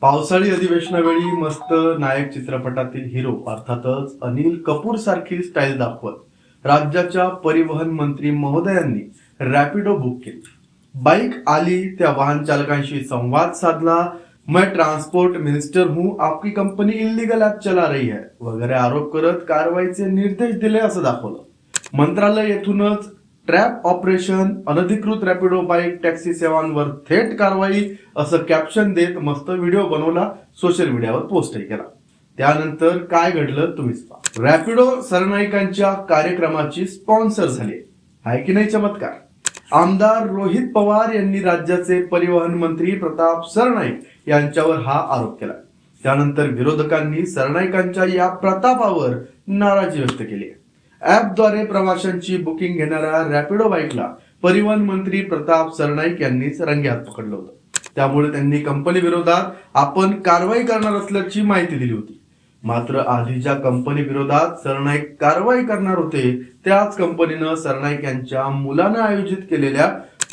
पावसाळी अधिवेशनावेळी मस्त नायक चित्रपटातील हिरो अर्थातच अनिल कपूर सारखी स्टाईल दाखवत राज्याच्या परिवहन मंत्री महोदयांनी रॅपिडो बुक केली. बाईक आली त्या वाहन चालकांशी संवाद साधला. मैं ट्रान्सपोर्ट मिनिस्टर हूं आपकी कंपनी इलिगल ऍप चला रही है वगैरे आरोप करत कारवाईचे निर्देश दिले असं दाखवलं. मंत्रालय येथूनच ट्रॅप ऑपरेशन अनधिकृत रॅपिडो बाईक टॅक्सी सेवांवर थेट कारवाई असं कॅप्शन देत मस्त व्हिडिओ बनवला सोशल मीडियावर पोस्टही केला. त्यानंतर काय घडलं तुम्हीच पहा. रॅपिडो सरनाईकांच्या कार्यक्रमाची स्पॉन्सर झाली आहे. की नाही चमत्कार? आमदार रोहित पवार यांनी राज्याचे परिवहन मंत्री प्रताप सरनाईक यांच्यावर हा आरोप केला. त्यानंतर विरोधकांनी सरनाईकांच्या या प्रतापावर नाराजी व्यक्त केली आहे. ऍपद्वारे प्रवाशांची बुकिंग घेणाऱ्या रॅपिडो बाईकला परिवहन मंत्री प्रताप सरनाईक यांनीच रंग्यात पकडलं होतं. त्यामुळे त्यांनी कंपनी विरोधात आपण कारवाई करणार असल्याची माहिती दिली होती. मात्र आधी ज्या कंपनी विरोधात सरनाईक कारवाई करणार होते त्याच कंपनीनं सरनाईक यांच्या मुलानं आयोजित केलेल्या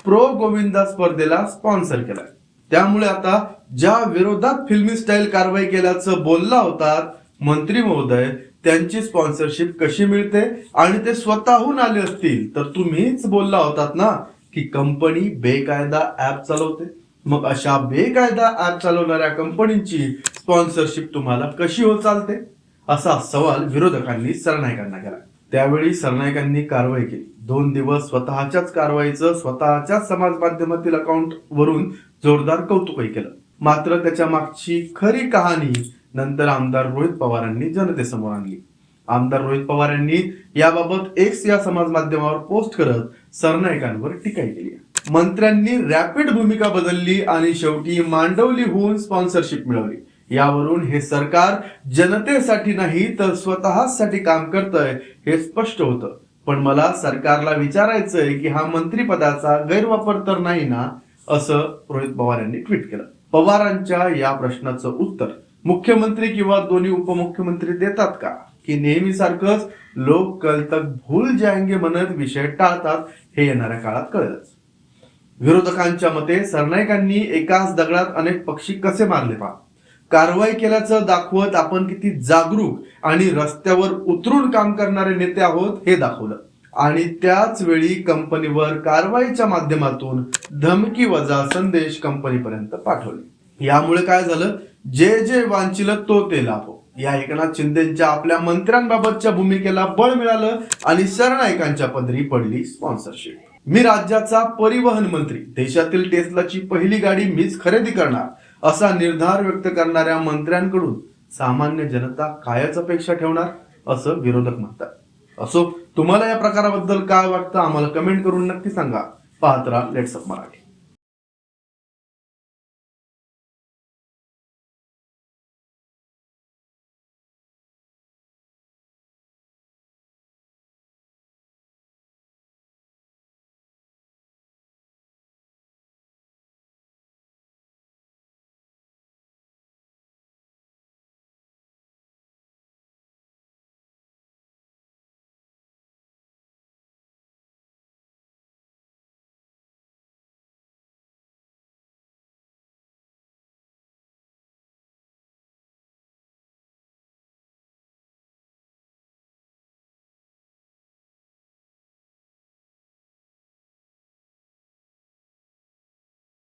प्रो गोविंदा स्पर्धेला स्पॉन्सर केलाय. त्यामुळे आता ज्या विरोधात फिल्मी स्टाईल कारवाई केल्याचं बोलला होता मंत्री महोदय त्यांची स्पॉन्सरशिप कशी मिळते आणि ते स्वतःहून आले असतील तर तुम्हीच बोलला होतात ना की कंपनी बेकायदा ऍप चालवते. मग अशा बेकायदा ऍप चालवणाऱ्या कंपनीची स्पॉन्सरशिप तुम्हाला कशी हो चालते? असा सवाल विरोधकांनी सरनाईकांना केला. त्यावेळी सरनाईकांनी कारवाई केली. दोन दिवस स्वतःच्याच कारवाईचं स्वतःच्याच समाज माध्यमातील अकाउंट वरून जोरदार कौतुकही केलं. मात्र त्याच्या मागची खरी कहाणी नंतर आमदार रोहित पवारांनी जनतेसमोर आणली. आमदार रोहित पवार यांनी याबाबत एक्स या समाज माध्यमावर पोस्ट करत सरनाईकांवर टीका केली. मंत्र्यांनी रॅपिड भूमिका बदलली आणि शेवटी मांडवलीहून स्पॉन्सरशिप मिळवली. यावरून हे सरकार जनतेसाठी नाही तर स्वतःसाठी काम करतंय हे स्पष्ट होतं. पण मला सरकारला विचारायचंय की हा मंत्रीपदाचा गैरवापर तर नाही ना असं रोहित पवार यांनी ट्विट केलं. पवारांच्या या प्रश्नाचं उत्तर. मुख्यमंत्री किंवा दोन्ही उपमुख्यमंत्री देतात का? की नेहमी सारखंच लोक कल तक भूल जायंगे म्हणत विषय टाळतात हे येणाऱ्या काळात कळेलच. विरोधकांच्या मते सरनाईकांनी एकाच दगडात अनेक पक्षी कसे मारले पा कारवाई केल्याचं दाखवत आपण किती जागरूक आणि रस्त्यावर उतरून काम करणारे नेते आहोत हे दाखवलं. आणि त्याच वेळी कंपनीवर कारवाईच्या माध्यमातून धमकी वजा संदेश कंपनीपर्यंत पाठवले. यामुळे काय झालं? जे जे वांचिल तो ते लाभो. या एकनाथ शिंदेच्या आपल्या मंत्र्यांबाबतच्या भूमिकेला बळ मिळालं आणि सरनायकांच्या पदरी पडली स्पॉन्सरशिप मी राज्याचा परिवहन मंत्री. देशातील टेस्लाची पहिली गाडी मीच खरेदी करणार असा निर्धार व्यक्त करणाऱ्या मंत्र्यांकडून सामान्य जनता कायच अपेक्षा ठेवणार असं विरोधक म्हणतात. असो तुम्हाला या प्रकाराबद्दल काय वाटतं? आम्हाला कमेंट करून नक्की सांगा. पाहत राहा लेट्सअप मराठी